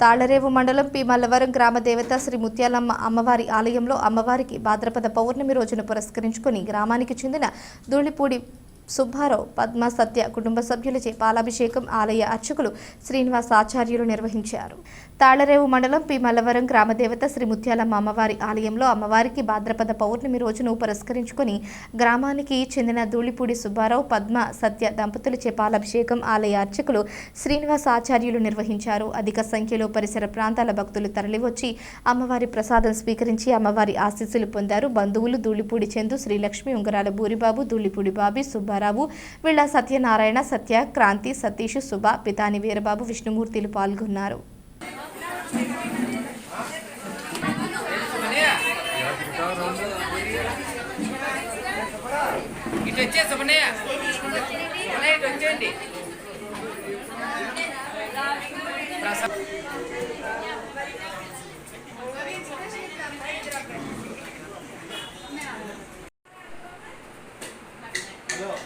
తాళరేవు మండలం పి. మల్లవరం గ్రామ దేవత శ్రీ ముత్యాలమ్మ అమ్మవారి ఆలయంలో అమ్మవారికి భాద్రపద పౌర్ణమి రోజును పురస్కరించుకొని గ్రామానికి చెందిన ధూళిపూడి సుబ్బారావు పద్మ సత్య కుటుంబ సభ్యులచే పాలాభిషేకం ఆలయ అర్చకులు శ్రీనివాస్ ఆచార్యులు నిర్వహించారు. తాళరేవు మండలం పి. మల్లవరం గ్రామదేవత శ్రీ ముత్యాలమ్మ అమ్మవారి ఆలయంలో అమ్మవారికి భాద్రపద పౌర్ణమి రోజును పురస్కరించుకొని గ్రామానికి చెందిన ధూళిపూడి సుబ్బారావు పద్మ సత్య దంపతులచే పాలాభిషేకం ఆలయ అర్చకులు శ్రీనివాస్ ఆచార్యులు నిర్వహించారు. అధిక సంఖ్యలో పరిసర ప్రాంతాల భక్తులు తరలివచ్చి అమ్మవారి ప్రసాదం స్వీకరించి అమ్మవారి ఆశీస్సులు పొందారు. బంధువులు ధూళిపూడి చందు శ్రీలక్ష్మి ఉంగరాల బూరిబాబు ధూళిపూడి బాబి సుబ్బారావు వీళ్ళ సత్యనారాయణ సత్య క్రాంతి సతీష్ సుబ్బ పితాని వీరబాబు విష్ణుమూర్తిలు పాల్గొన్నారు. ఇటు వచ్చే సుమనయ్య ఇటు వచ్చేయండి. ప్రసాద్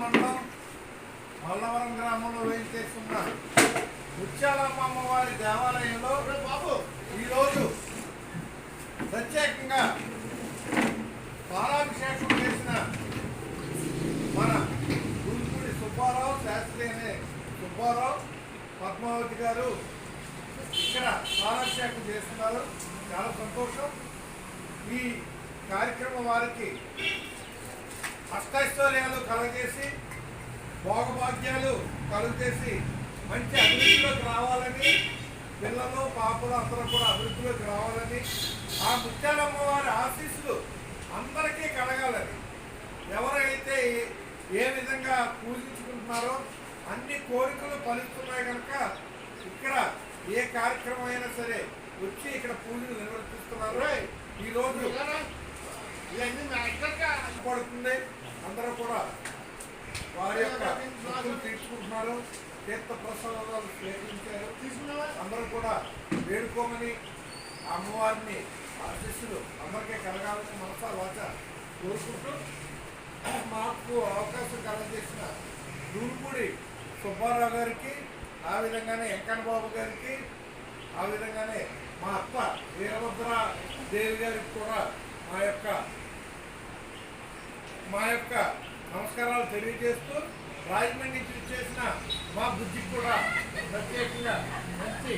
మండలం మల్లవరం గ్రామంలో వేయించేస్తున్న ముత్యాలమ్మ అమ్మవారి దేవాలయంలో బాబు. ఈరోజు ప్రత్యేకంగా పాలాభిషేకం చేసిన మన గురుపూడి సుబ్బారావు శాస్త్రి అనే సుబ్బారావు పద్మావతి గారు ఇక్కడ పాలాభిషేకం చేస్తున్నారు. చాలా సంతోషం. ఈ కార్యక్రమం వారికి అష్టైశ్వర్యాలు కలగజేసి భోగభాగ్యాలు కలుగజేసి మంచి అభివృద్ధిలోకి రావాలని పిల్లలు పాపలు అందరూ కూడా అభివృద్ధిలోకి రావాలని ఆ ముత్యాలమ్మ వారి ఆశీస్సులు అందరికీ కలగాలని. ఎవరైతే ఏ విధంగా పూజించుకుంటున్నారో అన్ని కోరికలు ఫలిస్తున్నాయి కనుక ఇక్కడ ఏ కార్యక్రమం అయినా సరే వచ్చి ఇక్కడ పూజలు నిర్వర్తిస్తున్నారు. ఈరోజు పడుతుంది అందరూ కూడా వారి యొక్క తీర్చుకుంటున్నారు. తీర్థ ప్రసాదాలు స్వీకరించారు అందరూ కూడా వేడుకోమని అమ్మవారిని ఆశీస్సులు అందరికీ కలగాలని మనసా వాచ కోరుకుంటూ మాకు అవకాశం కలగజేసిన నూరుపూడి సుబ్బారావు గారికి ఆ విధంగానే వెంకన్న బాబు గారికి ఆ విధంగానే మా అత్త వీరభద్ర దేవి గారికి కూడా మా యొక్క మా యొక్క నమస్కారాలు తెలియజేస్తూ రాజమండ్రి చూసేసిన చేసిన మా బుద్ధికి కూడా ప్రత్యేకంగా మంచి